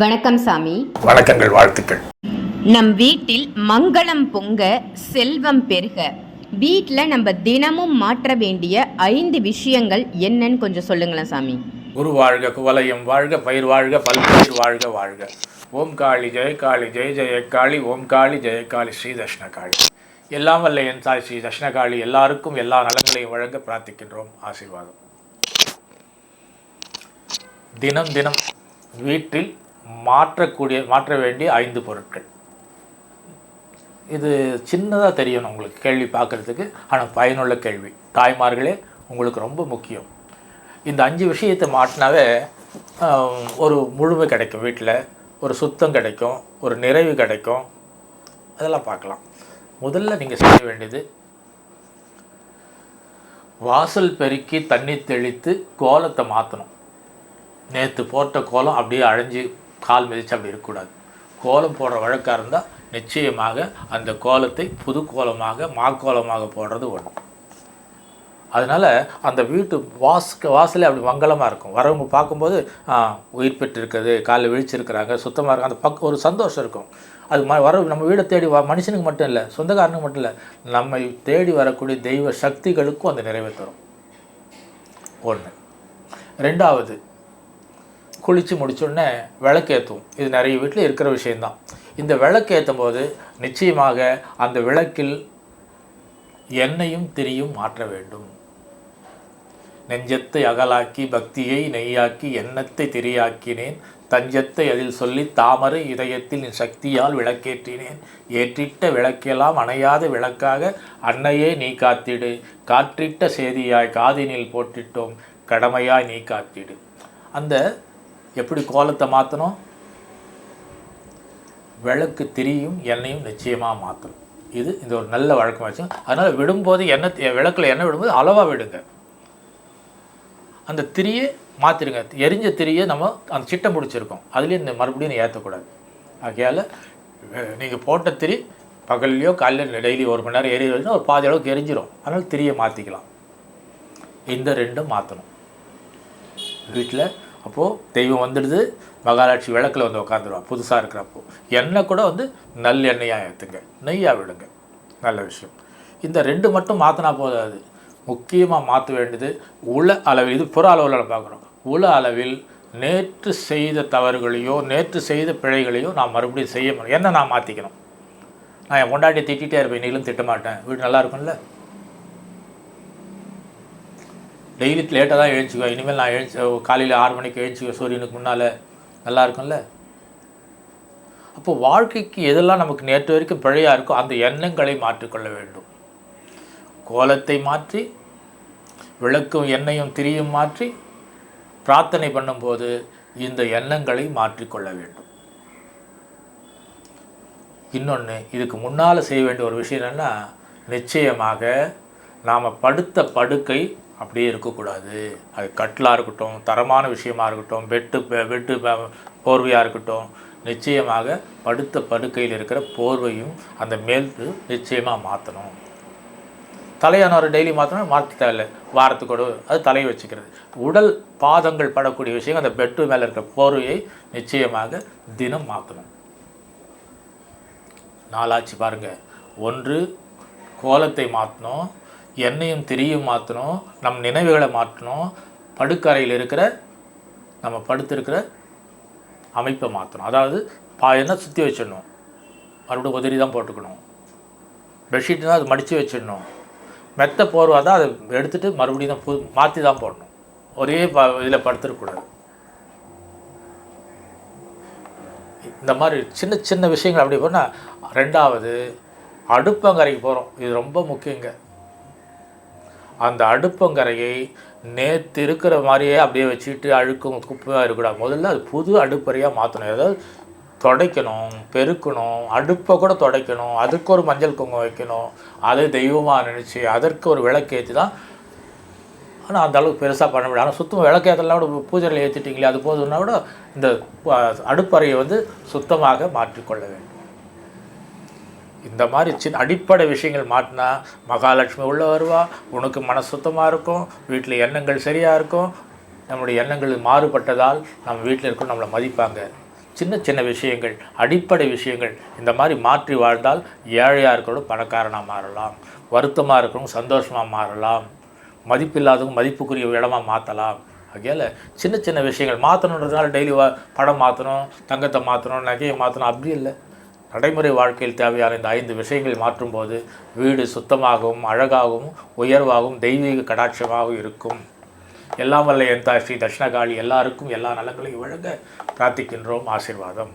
வணக்கம் சாமி. வணக்கங்கள் வாழ்த்துக்கள். நம் வீட்டில் மங்களம் பொங்க செல்வம் பெருக. வீட்டில் நம்ம தினமும் மாற்ற வேண்டிய ஐந்து விஷயங்கள் என்னன்னு கொஞ்சம் சொல்லுங்களேன் சாமி. குரு வாழ்க குவலயம் வாழ்க பயிர் வாழ்க பல்பயிர் வாழ்க வாழ்க. ஓம் காளி ஜெய காளி ஜெய ஜெய காளி ஓம் காளி ஜெய காளி ஸ்ரீ தட்சிண காளி. எல்லாம் வல்ல என் தாய் ஸ்ரீ தட்சிண காளி. எல்லாருக்கும் எல்லா நலங்களையும் வழங்க பிரார்த்திக்கின்றோம். ஆசீர்வாதம். தினம் தினம் வீட்டில் மாற்றக்கூடிய மாற்ற வேண்டிய ஐந்து பொருட்கள். இது சின்னதாக தெரியணும் உங்களுக்கு கேள்வி பார்க்குறதுக்கு. ஆனால் பயனுள்ள கேள்வி. தாய்மார்களே உங்களுக்கு ரொம்ப முக்கியம். இந்த அஞ்சு விஷயத்தை மாட்டினாவே ஒரு முழுமை கிடைக்கும் வீட்டில். ஒரு சுத்தம் கிடைக்கும். ஒரு நிறைவு கிடைக்கும். அதெல்லாம் பார்க்கலாம். முதல்ல நீங்கள் செய்ய வேண்டியது வாசல் பெருக்கி தண்ணி தெளித்து கோலத்தை மாற்றணும் நேற்று போட்ட கோலம் அப்படியே அழிஞ்சு கால் மிதிச்சு அப்படி இருக்கக்கூடாது. கோலம் போடுற வழக்காக இருந்தால் நிச்சயமாக அந்த கோலத்தை புது கோலமாக மாக்கோலமாக போடுறது ஒன்று அதனால் அந்த வீட்டு வாசுக்கு வாசலே அப்படி மங்களமாக இருக்கும். வரவங்க பார்க்கும்போது உயிர் பெற்று இருக்குது காலைல விழிச்சிருக்கிறாங்க சுத்தமாக இருக்கும் அந்த பக்கம் ஒரு சந்தோஷம் இருக்கும். அது ம வர நம்ம வீடை தேடி வா மனுஷனுக்கு மட்டும் இல்லை சொந்தக்காரனுக்கு மட்டும் இல்லை நம்மை தேடி வரக்கூடிய தெய்வ சக்திகளுக்கும் அந்த நிறைவை தரும். ஒன்று ரெண்டாவது குளித்து முடிச்சோடனே விளக்கேற்றுவோம் இது நிறைய வீட்டில் இருக்கிற விஷயந்தான் இந்த விளக்கேற்றும் போது நிச்சயமாக அந்த விளக்கில் எண்ணெயும் திரியும் மாற்ற வேண்டும். நெஞ்சத்தை அகலாக்கி பக்தியை நெய்யாக்கி எண்ணத்தை திரியாக்கினேன். தஞ்சத்தை அதில் சொல்லி தாமரை இதயத்தில் என் சக்தியால் விளக்கேற்றினேன். ஏற்றிட்ட விளக்கெல்லாம் அணையாத விளக்காக அன்னையே நீ காத்திடு. காற்றிட்ட சேதியாய் காதினில் போட்டிட்டோம் கடமையாய் நீ காத்திடு. அந்த எப்படி கோலத்தை மாற்றணும் விளக்கு திரியும் எண்ணெயும் நிச்சயமாக மாற்றணும் இது இந்த ஒரு நல்ல வழக்கமாச்சு அதனால் விடும்போது எண்ணெய் விளக்கில் எண்ணெய் விடும்போது அளவாக விடுங்க. அந்த திரியை மாற்றிடுங்க எரிஞ்ச திரியை நம்ம அந்த சிட்டை முடிச்சிருக்கோம். அதுலேயும் இந்த மறுபடியும் ஏற்றக்கூடாது ஆகையால் நீங்கள் போட்ட திரி பகல்லையோ காலையில டெய்லி ஒரு மணி நேரம் எரிய ஒரு பாதி அளவுக்கு எரிஞ்சிடும் அதனால் திரியை மாற்றிக்கலாம் இந்த ரெண்டும் மாற்றணும் வீட்டில் அப்போது தெய்வம் வந்துடுது மகாலட்சுமி விளக்கில் வந்து உட்காந்துருவா புதுசாக இருக்கிறப்போ. எண்ணெய் கூட வந்து நல்லெண்ணெயாக ஏற்றுங்க நெய்யாக விடுங்க. நல்ல விஷயம். இந்த ரெண்டு மட்டும் மாற்றினா போதாது முக்கியமாக மாற்ற வேண்டியது உள அளவில் இது புற அளவில் பார்க்குறோம். உள அளவில் நேற்று செய்த தவறுகளையோ நேற்று செய்த பிழைகளையோ நான் மறுபடியும் செய்ய முடியும். என்ன நான் மாற்றிக்கணும் நான் என் கொண்டாட்டி திட்டிகிட்டே இருப்பேன் நீங்களும் திட்டமாட்டேன். வீடு நல்லா இருக்கும்ல? டெய்லி லேட்டாக தான் எழுச்சிக்குவேன் இனிமேல் நான் எழுச்சி காலையில் ஆறு மணிக்கு எழுச்சிக்குவேன் சூரியனுக்கு முன்னால். நல்லா இருக்கும்ல? அப்போ வாழ்க்கைக்கு எதெல்லாம் நமக்கு நேற்று வரைக்கும் பிழையாக இருக்கோ அந்த எண்ணங்களை மாற்றிக்கொள்ள வேண்டும். கோலத்தை மாற்றி விளக்கும் எண்ணெயும் திரியும் மாற்றி பிரார்த்தனை பண்ணும்போது இந்த எண்ணங்களை மாற்றிக்கொள்ள வேண்டும். இன்னொன்று இதுக்கு முன்னால் செய்ய வேண்டிய ஒரு விஷயம் என்னென்னா நிச்சயமாக நாம் படுத்த படுக்கை அப்படியே இருக்கக்கூடாது. அது கட்டிலாக இருக்கட்டும் தரமான விஷயமா இருக்கட்டும் பெட்டு பெட்டு போர்வையாக இருக்கட்டும் நிச்சயமாக படுத்த படுக்கையில் இருக்கிற போர்வையும் அந்த மேல் நிச்சயமாக மாற்றணும் தலையான ஒரு டெய்லி மாற்றணும் மாற்ற தேவையில்லை வாரத்துக்கு ஒரு அது தலையை வச்சுக்கிறது. உடல் பாதங்கள் படக்கூடிய விஷயம் அந்த பெட்டு மேலே இருக்கிற போர்வையை நிச்சயமாக தினம் மாற்றணும் நாளாச்சு பாருங்க. ஒன்று கோலத்தை மாற்றணும் எண்ணெயும் திரியும் மாற்றணும் நம் நினைவுகளை மாற்றணும் படுக்கறையில் இருக்கிற நம்ம படுத்திருக்கிற அமைப்பை மாற்றணும் அதாவது பா என்ன சுற்றி வச்சிடணும். மறுபடியும் உதிரி தான் போட்டுக்கணும். பெட்ஷீட்னா அது மடித்து வச்சிடணும். மெத்த போர்வா தான் அதை எடுத்துகிட்டு மறுபடியும் தான் புது மாற்றி தான் போடணும். ஒரே ப இதில் படுத்துருக்கூடாது இந்த மாதிரி சின்ன சின்ன விஷயங்கள் அப்படி போனால் ரெண்டாவது அடுப்பங்கரைக்கு போகிறோம் இது ரொம்ப முக்கியங்க. அந்த அடுப்பங்கரையை நேற்று இருக்கிற மாதிரியே அப்படியே வச்சுக்கிட்டு அழுக்கும் குப்பையாக இருக்கக்கூடாது முதல்ல அது புது அடுப்பறையாக மாற்றணும் ஏதாவது துடைக்கணும் பெருக்கணும் அடுப்பை கூட துடைக்கணும் அதுக்கு ஒரு மஞ்சள் குங்குமம் வைக்கணும். அதை தெய்வமாக நினச்சி அதற்கு ஒரு விளக்கேற்றி தான். ஆனால் அந்த அளவுக்கு பெருசாக பண்ண முடியாது ஆனால் சுத்தமாக விளக்கேற்றலாம் கூட பூஜையில் ஏற்றிட்டீங்களே அது போதுன்னா கூட இந்த அடுப்பறையை வந்து சுத்தமாக மாற்றிக்கொள்ள வேண்டும். இந்த மாதிரி சின்ன அடிப்படை விஷயங்கள் மாட்டினா மகாலட்சுமி உள்ளே வருவா உனக்கு மன சுத்தமாக இருக்கும் வீட்டில் எண்ணங்கள் சரியாக இருக்கும் நம்முடைய எண்ணங்கள் மாறுபட்டதால் நம்ம வீட்டில் இருக்கோம் நம்மளை மதிப்பாங்க. சின்ன சின்ன விஷயங்கள் அடிப்படை விஷயங்கள் இந்த மாதிரி மாற்றி வாழ்ந்தால் ஏழையாக இருக்கிறவங்க பணக்காரனாக மாறலாம் வருத்தமாக இருக்கிறவங்க சந்தோஷமாக மாறலாம் மதிப்பில்லாதவங்க மதிப்புக்குரிய இடமாக மாற்றலாம் ஆகையால் சின்ன சின்ன விஷயங்கள் மாற்றணுன்றதுனால டெய்லி படம் மாற்றணும் தங்கத்தை மாற்றணும் நகையை மாற்றணும் அப்படி இல்லை. நடைமுறை வாழ்க்கையில் தேவையான இந்த ஐந்து விஷயங்கள் மாற்றும்போது வீடு சுத்தமாகவும் அழகாகவும் உயர்வாகவும் தெய்வீக கடாட்சமாகவும் இருக்கும். எல்லாம் வல்ல என் தாய் ஸ்ரீ தட்சிணகாளி. எல்லாருக்கும் எல்லா நலங்களையும் வழங்க பிரார்த்திக்கின்றோம். ஆசீர்வாதம்.